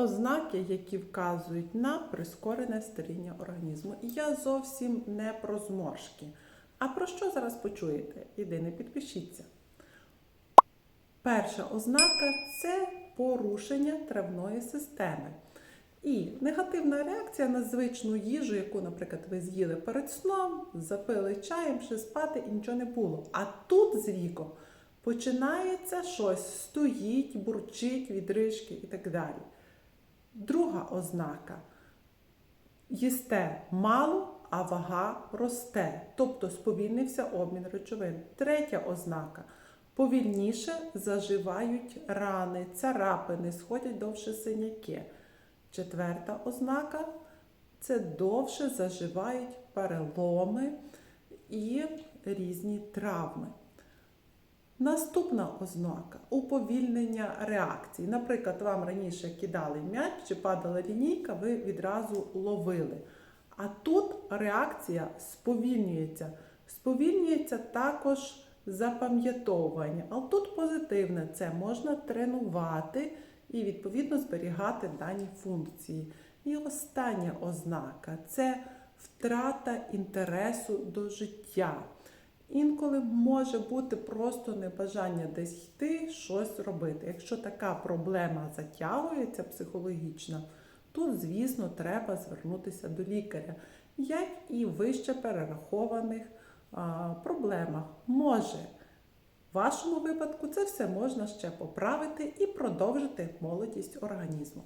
ознаки, які вказують на прискорене старіння організму. І я зовсім не про зморшки. А про що зараз почуєте? Іди, не підпишіться. Перша ознака це порушення травної системи. І негативна реакція на звичну їжу, яку, наприклад, ви з'їли перед сном, запили чаєм, пішли спати і нічого не було. А тут з віком починається щось, стоїть, бурчить, відрижки і так далі. Друга ознака їсте мало, а вага росте, тобто сповільнився обмін речовин. Третя ознака повільніше заживають рани, царапини, сходять довше синяки. Четверта ознака це довше заживають переломи і різні травми. Наступна ознака уповільнення реакції. Наприклад, вам раніше кидали м'яч чи падала лінійка, ви відразу ловили. А тут реакція сповільнюється. Сповільнюється також запам'ятовування. Але тут позитивне це можна тренувати і відповідно зберігати дані функції. І остання ознака це втрата інтересу до життя. Інколи може бути просто небажання десь йти, щось робити. Якщо така проблема затягується психологічно, то, звісно, треба звернутися до лікаря, як і вище перерахованих а, проблемах. Може, в вашому випадку це все можна ще поправити і продовжити молодість організму.